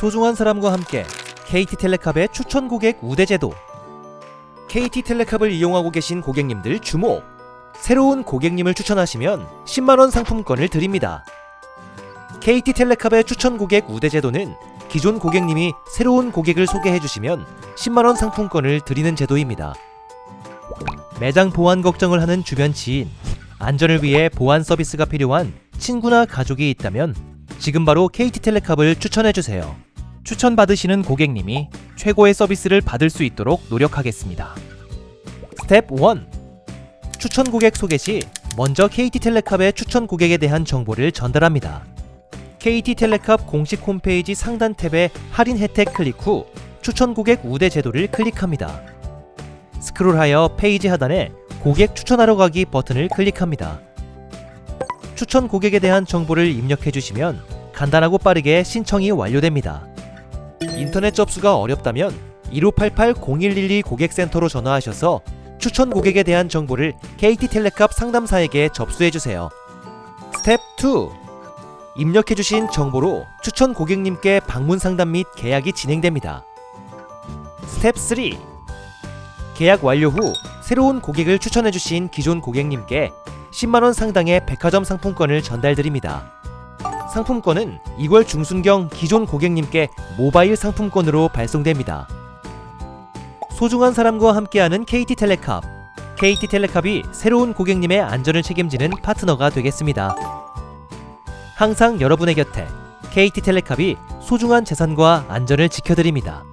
소중한 사람과 함께 KT텔레캅의 추천 고객 우대 제도 KT텔레캅을 이용하고 계신 고객님들 주목! 새로운 고객님을 추천하시면 10만원 상품권을 드립니다. KT텔레캅의 추천 고객 우대 제도는 기존 고객님이 새로운 고객을 소개해 주시면 10만원 상품권을 드리는 제도입니다. 매장 보안 걱정을 하는 주변 지인, 안전을 위해 보안 서비스가 필요한 친구나 가족이 있다면 지금 바로 KT텔레캅을 추천해 주세요. 추천받으시는 고객님이 최고의 서비스를 받을 수 있도록 노력하겠습니다. 스텝 1. 추천 고객 소개 시 먼저 KT텔레캅의 추천 고객에 대한 정보를 전달합니다. KT텔레캅 공식 홈페이지 상단 탭의 할인 혜택 클릭 후 추천 고객 우대 제도를 클릭합니다. 스크롤하여 페이지 하단에 고객 추천하러 가기 버튼을 클릭합니다. 추천 고객에 대한 정보를 입력해 주시면 간단하고 빠르게 신청이 완료됩니다. 인터넷 접수가 어렵다면 1588-0112 고객센터로 전화하셔서 추천 고객에 대한 정보를 KT텔레캅 상담사에게 접수해 주세요. 스텝 2. 입력해 주신 정보로 추천 고객님께 방문 상담 및 계약이 진행됩니다. 스텝 3. 계약 완료 후 새로운 고객을 추천해 주신 기존 고객님께 10만원 상당의 백화점 상품권을 전달드립니다. 상품권은 2월 중순경 기존 고객님께 모바일 상품권으로 발송됩니다. 소중한 사람과 함께하는 KT텔레캅. KT텔레캅이 새로운 고객님의 안전을 책임지는 파트너가 되겠습니다. 항상 여러분의 곁에 KT텔레캅이 소중한 재산과 안전을 지켜드립니다.